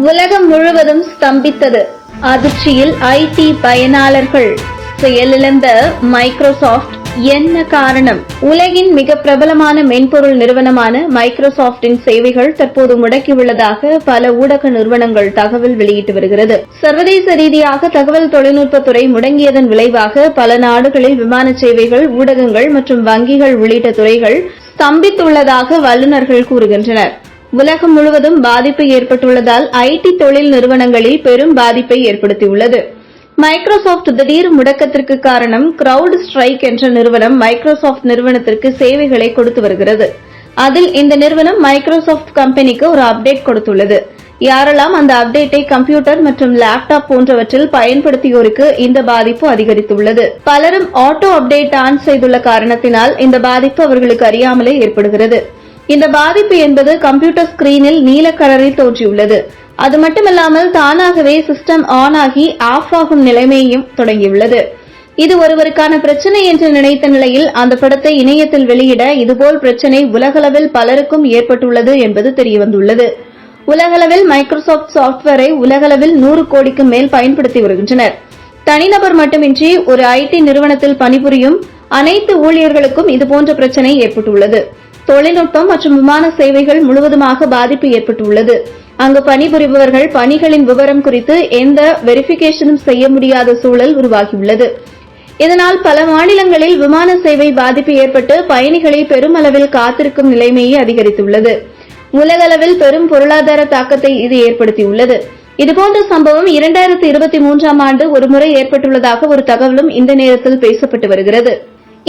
உலகம் முழுவதும் ஸ்தம்பித்தது. அதிர்ச்சியில் ஐடி பயனாளர்கள் செயலிழந்த மைக்ரோசாஃப்ட் என்ன காரணம்? உலகின் மிக பிரபலமான மென்பொருள் நிறுவனமான மைக்ரோசாப்டின் சேவைகள் தற்போது முடக்கியுள்ளதாக பல ஊடக நிறுவனங்கள் தகவல் வெளியிட்டு வருகிறது. சர்வதேச ரீதியாக தகவல் தொழில்நுட்பத்துறை முடங்கியதன் விளைவாக பல நாடுகளில் விமான சேவைகள் ஊடகங்கள் மற்றும் வங்கிகள் உள்ளிட்ட துறைகள் ஸ்தம்பித்துள்ளதாக வல்லுநர்கள் கூறுகின்றனர். உலகம் முழுவதும் பாதிப்பு ஏற்பட்டுள்ளதால் ஐடி தொழில் நிறுவனங்களில் பெரும் பாதிப்பை ஏற்படுத்தியுள்ளது. மைக்ரோசாஃப்ட் திடீர் முடக்கத்திற்கு காரணம் கிரவுட் ஸ்ட்ரைக் என்ற நிறுவனம் மைக்ரோசாஃப்ட் நிறுவனத்திற்கு சேவைகளை கொடுத்து வருகிறது. அதில் இந்த நிறுவனம் மைக்ரோசாஃப்ட் கம்பெனிக்கு ஒரு அப்டேட் கொடுத்துள்ளது. யாரெல்லாம் அந்த அப்டேட்டை கம்ப்யூட்டர் மற்றும் லேப்டாப் போன்றவற்றில் பயன்படுத்தியோருக்கு இந்த பாதிப்பு அதிகரித்துள்ளது. பலரும் ஆட்டோ அப்டேட் ஆன் செய்துள்ள காரணத்தினால் இந்த பாதிப்பு அவர்களுக்கு அறியாமலே ஏற்படுகிறது. இந்த பாதிப்பு என்பது கம்ப்யூட்டர் ஸ்கிரீனில் நீல கலரில் தோன்றியுள்ளது அது மட்டுமல்லாமல் தானாகவே சிஸ்டம் ஆன் ஆகி ஆஃப் ஆகும் நிலைமையும் தொடங்கியுள்ளது. இது ஒருவருக்கான பிரச்சனை என்று நினைத்த நிலையில் அந்த படத்தை இணையத்தில் வெளியிட இதுபோல் பிரச்சனை உலகளவில் பலருக்கும் ஏற்பட்டுள்ளது என்பது தெரியவந்துள்ளது. உலகளவில் மைக்ரோசாஃப்ட் சாப்ட்வேரை உலகளவில் நூறு கோடிக்கு மேல் பயன்படுத்தி வருகின்றனர். தனிநபர் மட்டுமின்றி ஒரு ஐடி நிறுவனத்தில் பணிபுரியும் அனைத்து ஊழியர்களுக்கும் இதுபோன்ற பிரச்சனை ஏற்பட்டுள்ளது. தொழில்நுட்பம் மற்றும் விமான சேவைகள் முழுவதுமாக பாதிப்பு ஏற்பட்டுள்ளது. அங்கு பணிபுரிபவர்கள் பணிகளின் விவரம் குறித்து எந்த வெரிஃபிகேஷனும் செய்ய முடியாத சூழல் உருவாகியுள்ளது. இதனால் பல மாநிலங்களில் விமான சேவை பாதிப்பு ஏற்பட்டு பயணிகளை பெருமளவில் காத்திருக்கும் நிலைமையை அதிகரித்துள்ளது. உலகளவில் பெரும் பொருளாதார தாக்கத்தை இது ஏற்படுத்தியுள்ளது. இதுபோன்ற சம்பவம் இரண்டாயிரத்தி இருபத்தி மூன்றாம் ஆண்டு ஒருமுறை ஏற்பட்டுள்ளதாக ஒரு தகவலும் இந்த நேரத்தில் பேசப்பட்டு வருகிறது.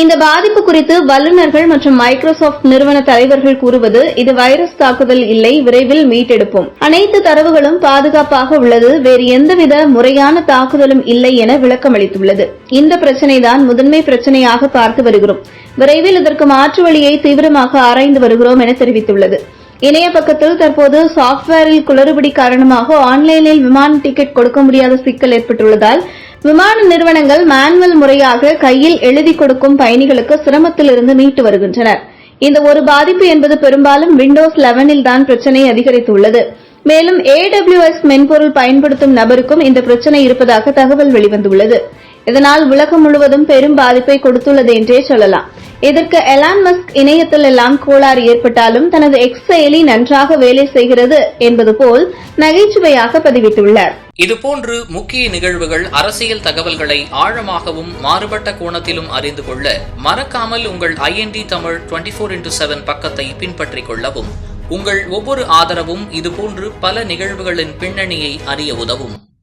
இந்த பாதிப்பு குறித்து வல்லுநர்கள் மற்றும் மைக்ரோசாப்ட் நிறுவன தலைவர்கள் கூறுவது இது வைரஸ் தாக்குதல் இல்லை விரைவில் மீட்டெடுப்போம் அனைத்து தரவுகளும் பாதுகாப்பாக உள்ளது வேறு எந்தவித முறையான தாக்குதலும் இல்லை என விளக்கமளித்துள்ளது. இந்த பிரச்சினைதான் முதன்மை பிரச்சனையாக பார்த்து வருகிறோம். விரைவில் இதற்கு மாற்று வழியை தீவிரமாக ஆராய்ந்து வருகிறோம் என தெரிவித்துள்ளது. இணைய பக்கத்தில் தற்போது சாப்ட்வேரில் குளறுபடி காரணமாக ஆன்லைனில் விமான டிக்கெட் கொடுக்க முடியாத சிக்கல் ஏற்பட்டுள்ளதால் விமான நிறுவனங்கள் மேனுவல் முறையாக கையில் எழுதி கொடுக்கும் பயணிகளுக்கு சிரமத்திலிருந்து மீட்டு வருகின்றனர். இந்த ஒரு பாதிப்பு என்பது பெரும்பாலும் விண்டோஸ் லெவனில் தான் பிரச்சனை அதிகரித்துள்ளது. மேலும் ஏடபிள்யூஎஸ் மென்பொருள் பயன்படுத்தும் நபருக்கும் இந்த பிரச்சனை இருப்பதாக தகவல் வெளிவந்துள்ளது. இதனால் உலகம் முழுவதும் பெரும் பாதிப்பை கொடுத்துள்ளது என்றே சொல்லலாம். இதற்கு எலான் மஸ்க் இணையத்தில் எல்லாம் கோளாறு ஏற்பட்டாலும் தனது எக்ஸ் செயலி நன்றாக வேலை செய்கிறது என்பது போல் நகைச்சுவையாக பதிவிட்டுள்ளார். இதுபோன்று முக்கிய நிகழ்வுகள் அரசியல் தகவல்களை ஆழமாகவும் மாறுபட்ட கோணத்திலும் அறிந்து கொள்ள மறக்காமல் உங்கள் INT Tamil twenty four into seven பக்கத்தை பின்பற்றிக் கொள்ளவும். உங்கள் ஒவ்வொரு ஆதரவும் இதுபோன்று பல நிகழ்வுகளின் பின்னணியை அறிய உதவும்.